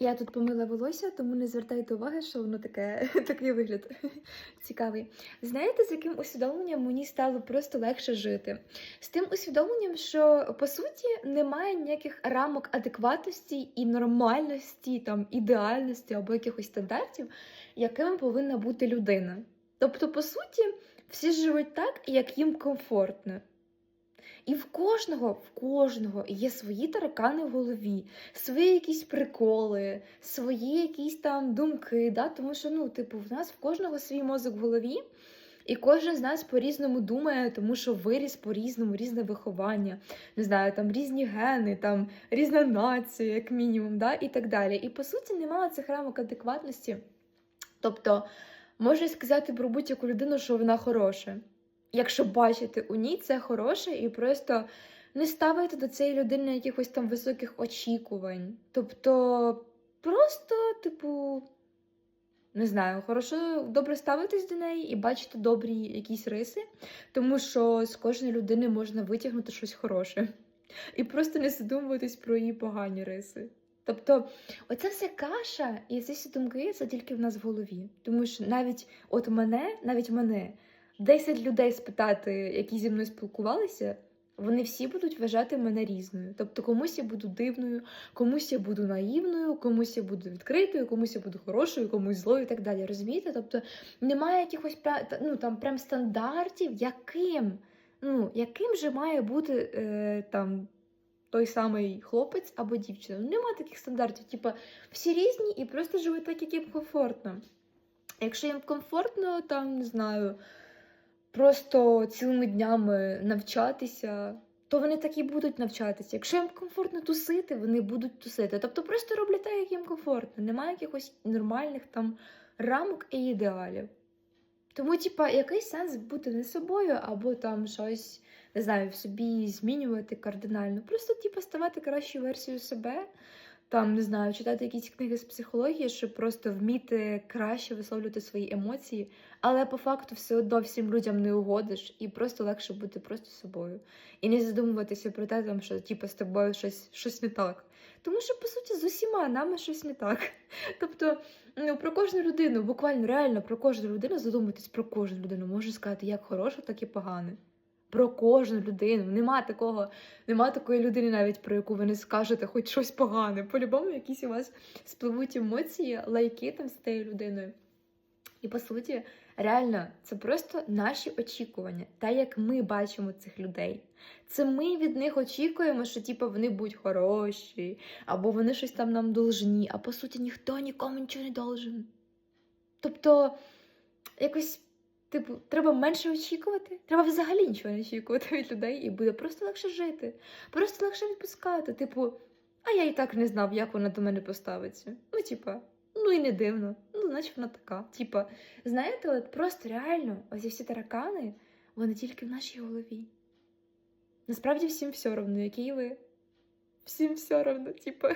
Я тут помила волосся, тому не звертайте уваги, що воно таке, такий вигляд цікавий. Знаєте, з яким усвідомленням мені стало просто легше жити? З тим усвідомленням, що по суті немає ніяких рамок адекватності і нормальності, там ідеальності або якихось стандартів, якими повинна бути людина. Тобто, по суті, всі живуть так, як їм комфортно. І в кожного, в кожного є свої таракани в голові, свої якісь приколи, свої якісь там думки. Да? Тому що, ну, типу, в нас в кожного свій мозок в голові, і кожен з нас по-різному думає, тому що виріс по-різному, різне виховання, не знаю, там різні гени, там різна нація, як мінімум, да? і так далі. І по суті немає цих рамок адекватності. Тобто, можна сказати про будь-яку людину, що вона хороша якщо бачите у ній це хороше, і просто не ставити до цієї людини якихось там високих очікувань. Тобто, просто, типу, не знаю, хорошо добре ставитись до неї і бачити добрі якісь риси, тому що з кожної людини можна витягнути щось хороше. І просто не задумуватись про її погані риси. Тобто, оця вся каша і ці всі думки це тільки в нас в голові. Тому що навіть от мене, навіть мене, 10 людей спитати, які зі мною спілкувалися, вони всі будуть вважати мене різною. Тобто комусь я буду дивною, комусь я буду наївною, комусь я буду відкритою, комусь я буду хорошою, комусь злою і так далі. Розумієте? Тобто немає якихось ну, там прям стандартів, яким ну, яким же має бути е, там. Той самий хлопець або дівчина. Ну, Нема таких стандартів. Типа всі різні і просто живуть так, як їм комфортно. Якщо їм комфортно, там не знаю, просто цілими днями навчатися, то вони так і будуть навчатися. Якщо їм комфортно тусити, вони будуть тусити. Тобто просто роблять так, як їм комфортно. Немає якихось нормальних там рамок і ідеалів. Тому, типа, який сенс бути не собою, або там щось, не знаю, в собі змінювати кардинально. Просто, типу, ставати кращою версією себе, там, не знаю, читати якісь книги з психології, щоб просто вміти краще висловлювати свої емоції, але по факту все одно всім людям не угодиш, і просто легше бути просто собою. І не задумуватися про те, там, що типу, з тобою щось, щось не так. Тому що, по суті, з усіма нами щось не так. Тобто, ну, про кожну людину, буквально реально про кожну людину задуматись про кожну людину, можу сказати, як хороше, так і погане. Про кожну людину. Нема такого, нема такої людини, навіть про яку ви не скажете хоч щось погане. По-любому, якісь у вас спливуть емоції, лайки там з тією людиною. І по суті, реально, це просто наші очікування, те, як ми бачимо цих людей. Це ми від них очікуємо, що типу, вони будуть хороші, або вони щось там нам должні, а по суті, ніхто нікому нічого не должен. Тобто, якось. Типу, треба менше очікувати, треба взагалі нічого не очікувати від людей, і буде просто легше жити, просто легше відпускати. Типу, а я і так не знав, як вона до мене поставиться. Ну, типа, ну і не дивно. Ну, значить вона така. Типа, знаєте, от просто реально, ось всі таракани, вони тільки в нашій голові. Насправді всім все одно, які ви. Всім все одно, типа.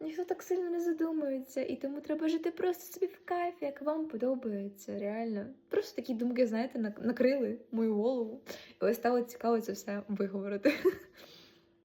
Ніхто так сильно не задумується, і тому треба жити просто собі в кайф, як вам подобається, реально. Просто такі думки, знаєте, накрили мою голову. І ось стало цікаво це все виговорити.